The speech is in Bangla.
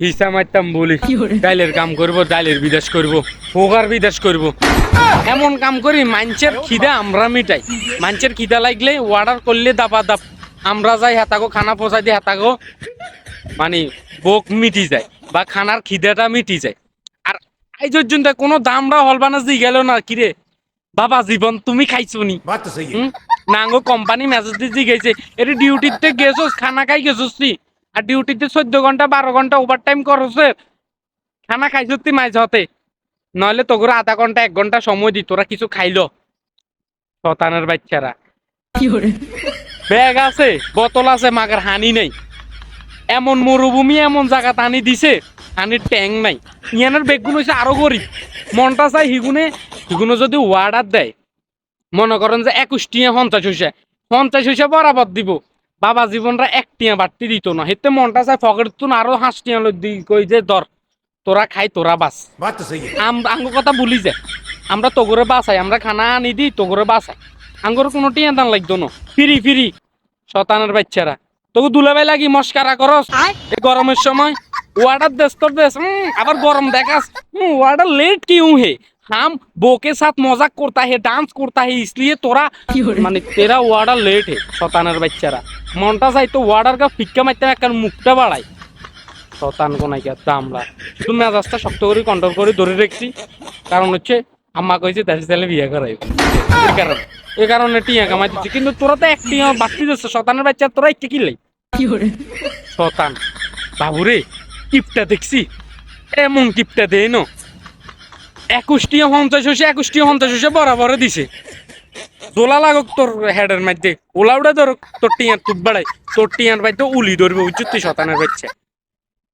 হিসা মারতাম বলি। ডাইলের কাম করব ডাইলের বিদেশ করব পোকার বিদেশ করব। এমন কাম করি মানুষের খিদা আমরা মিটাই। মানুষের খিদা লাগলে অর্ডার করলে দাপা দাপ। আমরা যাই হাতাগো খানা পচাই দিয়ে হাতাগো মানে বোক মিটি যায় বা খানার খিদাটা মিটি যায়। আর এই পর্যন্ত কোনো দামরা হলবানা জি গেল না কিরে? বাবা জীবন তুমি খাইছো নি? নাঙ্গো কোম্পানি মেসেজ দিয়ে গেছে এটা ডিউটিতে গেছো খানা খাই গেছো নি? আর ডিউটিতে চোদ্দ ঘণ্টা বারো ঘণ্টা ওভার টাইম করছে। খানা খাইছিস তুই মাঝ হতে নইলে তোগুলো আধা ঘণ্টা এক ঘণ্টা সময় দি তোরা কিছু খাইলো। শতানের বাচ্চারা। ব্যাগ আছে বোতল আছে মাগার হানি নেই। এমন মরুভূমি এমন জায়গা টানি দিছে হানির ট্যাং নাই। ইয়ানের বেগগুলো হচ্ছে আরও গরিব। মনটা চাই হিগুনে হিগুনে যদি ওয়ার্ডার দেয় মনে করেন যে একুশ টিয়া পঞ্চাশ হইছে। পঞ্চাশ হইছে বরাবর দিব। বাবা জীবনরা এক টিয়া বাড়তি দিত না হেতে মনটা চাই ফকেট তুন আরো হাঁস টিয়া লই দি কই যে দর তোরা খাই তোরা বাস बात तो सही है আম- আঙ্গ কথা বলি যে আমরা তোগরে বাসাই আমরা খানা আনি দিই তোগরে বাসাই আঙ্গর কোনো টিয়া দান লাগতো না ফিরি ফিরি শতানের বাচ্চারা তোকে দুলাভাই লাগি মস্কারা করস এই গরমের সময় ওয়াটার দেশ তোর দেশ উম, আবার গরম দেখাস ওয়াটার लेट क्यों है हम बो के साथ मजाक करता है डांस करता है इसलिए तोरा মানে তেরা ওয়ার্ডার লেট হে শতানের বাচ্চারা মনটা চাই তো ওয়ার্ডার কা ফিক্কা মারতে একটা মুখটা বাড়াই। শতান কোনাই কে আমরা শুধু মেজাজটা শক্ত করে কন্ট্রোল করে ধরে রেখেছি। কারণ হচ্ছে আম্মা কইছে দেশে ছেলে বিয়ে করাই এই কারণে এই কারণে টিয়া কামাই দিচ্ছি। কিন্তু তোরা তো এক টিয়া বাড়তি দিচ্ছে শতানের বাচ্চা তোরা একটু কিনলাই শতান বাবুরে টিপটা দেখছি। এমন টিপটা দেয় ন। একুশটি পঞ্চাশ হয়েছে একুশটি পঞ্চাশ হয়েছে বরাবর দিছে। দোলা লাগক তোর হেডের মধ্যে ওলা উড়া ধর তোর টিয়ার তুপ বাড়াই তোর টিয়ার বাড়িতে উলি ধরবে উচিত তুই শতানের বাচ্চা